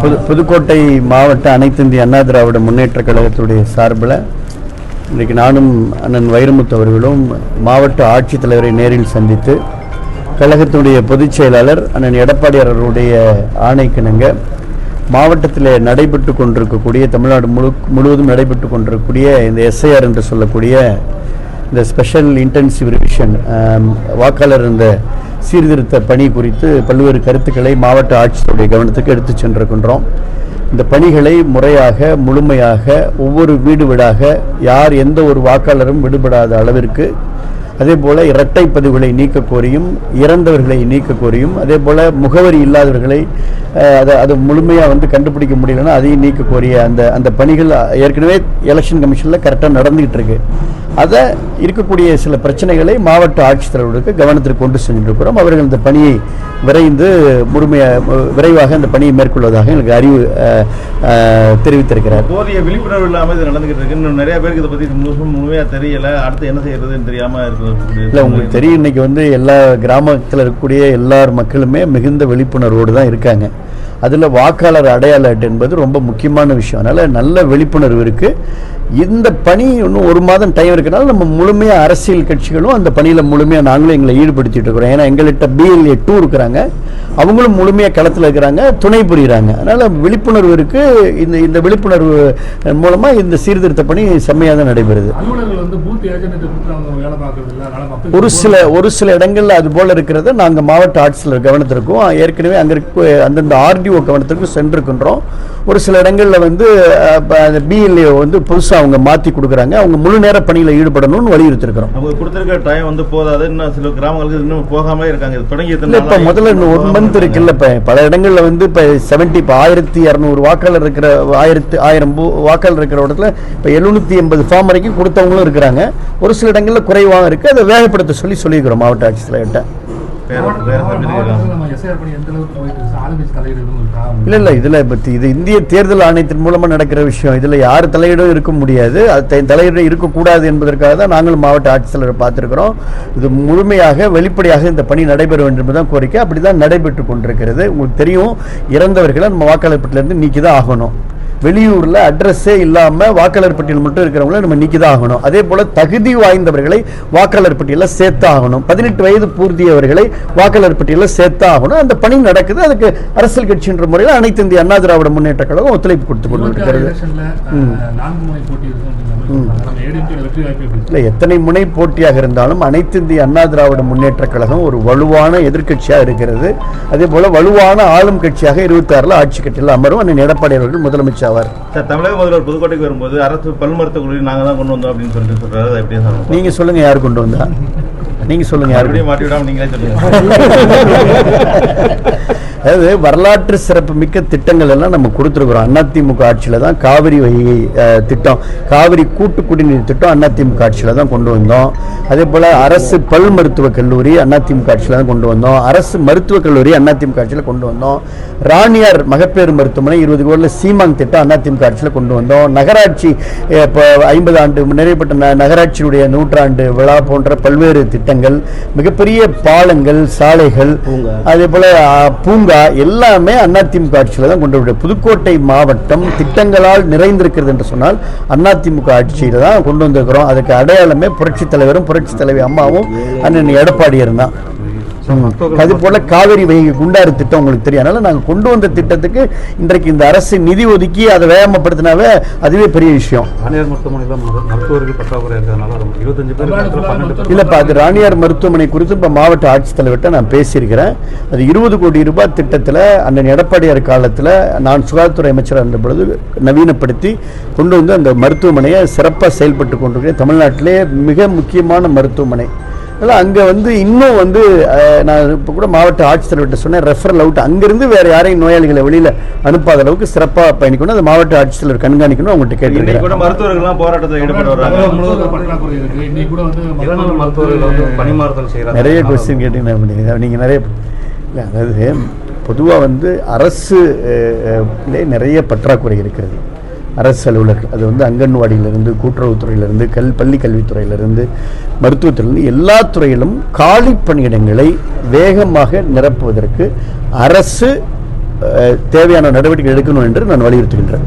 புது புதுக்கோட்டை மாவட்ட அனைத்து இந்திய அண்ணா திராவிட முன்னேற்ற கழகத்துடைய சார்பில் இன்றைக்கு நானும் அண்ணன் வைரமுத்து அவர்களும் மாவட்ட ஆட்சித்தலைவரை நேரில் சந்தித்து கழகத்துடைய பொதுச் செயலாளர் அண்ணன் எடப்பாடியார் அவருடைய ஆணைக்கிணங்க மாவட்டத்தில் நடைபெற்று கொண்டிருக்கக்கூடிய தமிழ்நாடு முழு முழுவதும் நடைபெற்று கொண்டிருக்கக்கூடிய இந்த எஸ்ஐஆர் என்று சொல்லக்கூடிய இந்த ஸ்பெஷல் இன்டென்சிவ் ரிவிஷன் வாக்காளர் இந்த சீர்திருத்த பணி குறித்து பல்வேறு கருத்துக்களை மாவட்ட ஆட்சியருடைய கவனத்துக்கு எடுத்துச் சென்றிருக்கின்றோம். இந்த பணிகளை முறையாக முழுமையாக ஒவ்வொரு வீடு வீடாக யார் எந்த ஒரு வாக்காளரும் விடுபடாத அளவிற்கு அதே போல இரட்டை பதிவுகளை நீக்க கோரியும் இறந்தவர்களை நீக்க கோரியும் அதே போல முகவரி இல்லாதவர்களை அதை அது முழுமையாக வந்து கண்டுபிடிக்க முடியலன்னா அதையும் நீக்க கோரிய அந்த அந்த பணிகள் ஏற்கனவே எலெக்ஷன் கமிஷனில் கரெக்டாக நடந்துகிட்டு இருக்கு அதை இருக்கக்கூடிய சில பிரச்சனைகளை மாவட்ட ஆட்சித்தலைவர்களுக்கு கவனத்திற்கு கொண்டு சென்றிருக்கிறோம். அவர்கள் இந்த பணியை விரைந்து முழுமையாக விரைவாக இந்த பணியை மேற்கொள்வதாக எனக்கு அறிவு தெரிவித்திருக்கிறார். போதிய விழிப்புணர்வு இல்லாம இது நடந்துகிட்டு இருக்கு இன்னும் நிறைய பேருக்கு இதை பத்தி முழுசும் முழுமையா தெரியல. அடுத்து என்ன செய்யறதுன்னு தெரியாம இல்லை இருக்கு உங்களுக்கு தெரியும். இன்னைக்கு வந்து எல்லா கிராமத்தில் இருக்கக்கூடிய எல்லார் மக்களுமே மிகுந்த விழிப்புணர்வோடு தான் இருக்காங்க. அதில் வாக்காளர் அடையாள அட்டை என்பது ரொம்ப முக்கியமான விஷயம். அதனால் நல்ல விழிப்புணர்வு இருக்குது இந்த பணி இன்னும் ஒரு மாதம் டைம் இருக்கனால நம்ம முழுமையாக அரசியல் கட்சிகளும் அந்த பணியில் முழுமையாக நாங்களும் எங்களை ஈடுபடுத்திட்டு இருக்கிறோம். ஏன்னா எங்கள்கிட்ட பிஎல்ஏ டூ இருக்கிறாங்க. அவங்களும் முழுமையாக களத்தில் இருக்கிறாங்க துணை புரியுறாங்க. அதனால் விழிப்புணர்வு இருக்குது இந்த இந்த விழிப்புணர்வு மூலமாக இந்த சீர்திருத்த பணி செம்மையாக தான் நடைபெறுது. ஒரு சில ஒரு சில இடங்கள்ல அது போல இருக்கிறத நாங்கள் மாவட்ட ஆட்சியர் கவனத்திற்கும் ஏற்கனவே அங்கே இருக்க அந்தந்த ஆர்டிஓ கவனத்திற்கும் சென்றிருக்கின்றோம். ஒரு சில இடங்களில் வந்து பிஎல்ஏ வந்து புதுசாக அவங்க மாற்றி கொடுக்குறாங்க. அவங்க முழு நேர பணியில் ஈடுபடணும்னு வலியுறுத்திருக்கிறோம். அவங்க கொடுத்திருக்க டைம் வந்து போதாது. இன்னும் சில கிராமங்களுக்கு இன்னும் போகாமலே இருக்காங்க. தொடங்கி இப்போ முதல்ல இன்னும் ஒரு மந்த் இருக்குல்ல இப்போ பல இடங்களில் வந்து இப்போ செவன்ட்டி இப்போ ஆயிரத்தி இரநூறு வாக்காளர் இருக்கிற ஆயிரத்தி ஆயிரம் வாக்காளர் இருக்கிற இடத்துல இப்போ எழுநூற்றி எண்பது ஃபார்ம் வரைக்கும் கொடுத்தவங்களும் இருக்கிறாங்க. ஒரு சில இடங்களில் குறைவாக இருக்குது அதை வேகப்படுத்த சொல்லி சொல்லியிருக்கிறோம் மாவட்ட ஆட்சித்தலைவர்கிட்ட. இல்லை இல்லை இதில் இது இந்திய தேர்தல் ஆணையத்தின் மூலமாக நடக்கிற விஷயம். இதில் யார் தலையீடும் இருக்க முடியாது. அது த- தலையீடு இருக்கக்கூடாது என்பதற்காக தான் நாங்கள் மாவட்ட ஆட்சித்தலைவரை பார்த்துருக்கிறோம். இது முழுமையாக வெளிப்படையாக இந்த பணி நடைபெற வேண்டும் என்பதுதான் கோரிக்கை. அப்படி தான் நடைபெற்று கொண்டிருக்கிறது. உங்களுக்கு தெரியும் இறந்தவர்களை நம்ம வாக்காளர் பட்டியலேருந்து நீக்கி தான் ஆகணும். வெளியூரில் அட்ரஸே இல்லாமல் வாக்காளர் பட்டியல் மட்டும் இருக்கிறவங்கள நம்ம நீக்கி தான் ஆகணும் அதே போல் தகுதி வாய்ந்தவர்களை வாக்காளர் பட்டியலில் சேர்த்து ஆகணும் பதினெட்டு வயது பூர்த்தியவர்களை வாக்காளர் பட்டியலில் சேர்த்து ஆகணும் அந்த பணி நடக்குது. அதுக்கு அரசியல் கட்சின்ற முறையில் அனைத்து இந்திய அண்ணா திராவிட முன்னேற்ற கழகம் ஒத்துழைப்பு கொடுத்து கொண்டு இருக்கிறது? இல்லை எத்தனை முனை போட்டியாக இருந்தாலும் அனைத்து இந்திய அண்ணா திராவிட முன்னேற்ற கழகம் ஒரு வலுவான எதிர்க்கட்சியாக இருக்கிறது. அதே போல வலுவான ஆளும் கட்சியாக இருபத்தி ஆறில் ஆட்சி கட்டில் அமரும் அண்ணன் எடப்பாடி அவர்கள் முதலமைச்சர் ஆவார் சார் தமிழக முதல்வர் புதுக்கோட்டைக்கு வரும்போது அரசு பல் மருத்துவக் கல்லூரி நாங்க தான் கொண்டு வந்தோம் அப்படின்னு சொல்லிட்டு சொல்றாரு. எப்படி சார் நீங்க சொல்லுங்க யார் கொண்டு வந்தா? நீங்க சொல்லுங்க யார் மாட்டி விடாம நீங்களே சொல்லுங்க. அதாவது வரலாற்று சிறப்பு மிக்க திட்டங்கள் எல்லாம் நம்ம கொடுத்துருக்குறோம். அதிமுக ஆட்சியில் தான் காவிரி வைகை திட்டம் காவிரி கூட்டு குடிநீர் திட்டம் அதிமுக ஆட்சியில் தான் கொண்டு வந்தோம். அதே போல் அரசு பல் மருத்துவக் கல்லூரி அதிமுக ஆட்சியில் தான் கொண்டு வந்தோம். அரசு மருத்துவக் கல்லூரி அதிமுக ஆட்சியில் கொண்டு வந்தோம். ராணியார் மகப்பேறு மருத்துவமனை இருபது கோடியில் சீமாங் திட்டம் அதிமுக ஆட்சியில் கொண்டு வந்தோம். நகராட்சி இப்போ ஐம்பது ஆண்டு நிறைவேற்ற ந- நகராட்சியினுடைய நூற்றாண்டு விழா போன்ற பல்வேறு திட்டங்கள் மிகப்பெரிய பாலங்கள் சாலைகள் அதே போல ஆ, பூங்கா எல்லாமே அதிமுக ஆட்சியில் தான் கொண்டு வந்து புதுக்கோட்டை மாவட்டம் திட்டங்களால் நிறைந்திருக்கிறது என்று சொன்னால் அதிமுக ஆட்சியில் தான் கொண்டு வந்திருக்கிறோம். அதுக்கு அடையாளமே புரட்சி தலைவரும் புரட்சி தலைவி அம்மாவும் அண்ணன் எடப்பாடியர் தான் அது போல காவிரி வைகை குண்டாறு திட்டம் உங்களுக்கு தெரியும். அதனால நாங்கள் கொண்டு வந்த திட்டத்துக்கு இன்றைக்கு இந்த அரசு நிதி ஒதுக்கி அதை வேகப்படுத்தினாவே அதுவே பெரிய விஷயம். இல்லப்பா அது ராணியார் மருத்துவமனை குறித்து இப்போ மாவட்ட ஆட்சித்தலைவர்கிட்ட நான் பேசியிருக்கிறேன். அது இருபது கோடி ரூபாய் திட்டத்தில் அண்ணன் எடப்பாடியார் காலத்தில் நான் சுகாதாரத்துறை அமைச்சராக இருந்த பொழுது நவீனப்படுத்தி கொண்டு வந்து அந்த மருத்துவமனையை சிறப்பாக செயல்பட்டு கொண்டிருக்கிறேன் தமிழ்நாட்டிலே மிக முக்கியமான மருத்துவமனை. அதனால் அங்கே வந்து இன்னும் வந்து நான் இப்போ கூட மாவட்ட ஆட்சித்தலைவர்கிட்ட சொன்னேன் ரெஃபரல் அவுட் அங்கேருந்து வேறு யாரையும் நோயாளிகளை வெளியில் அனுப்பாத அளவுக்கு சிறப்பாக பயணிக்கணும். அந்த மாவட்ட ஆட்சித்தலைவர் கண்காணிக்கணும் அவங்கள்ட்ட இன்னைக்கு கேட்டிருக்கிறேன் கூட மருத்துவர்கள்லாம் போராட்டத்தில் செய்கிறாங்க நிறைய கொஸ்டின் கேட்டீங்கன்னா நீங்கள் நிறைய இல்லை அதாவது பொதுவாக வந்து அரசு நிறைய பற்றாக்குறை இருக்கிறது. அரசு அலுவலக அது வந்து அங்கன்வாடியிலிருந்து கூட்டுறவுத்துறையிலிருந்து கல் பள்ளி கல்வித்துறையிலிருந்து மருத்துவத்துறையிலிருந்து எல்லா துறையிலும் காலி பணியிடங்களை வேகமாக நிரப்புவதற்கு அரசு தேவையான நடவடிக்கை எடுக்கணும் என்று நான் வலியுறுத்துகின்றேன்.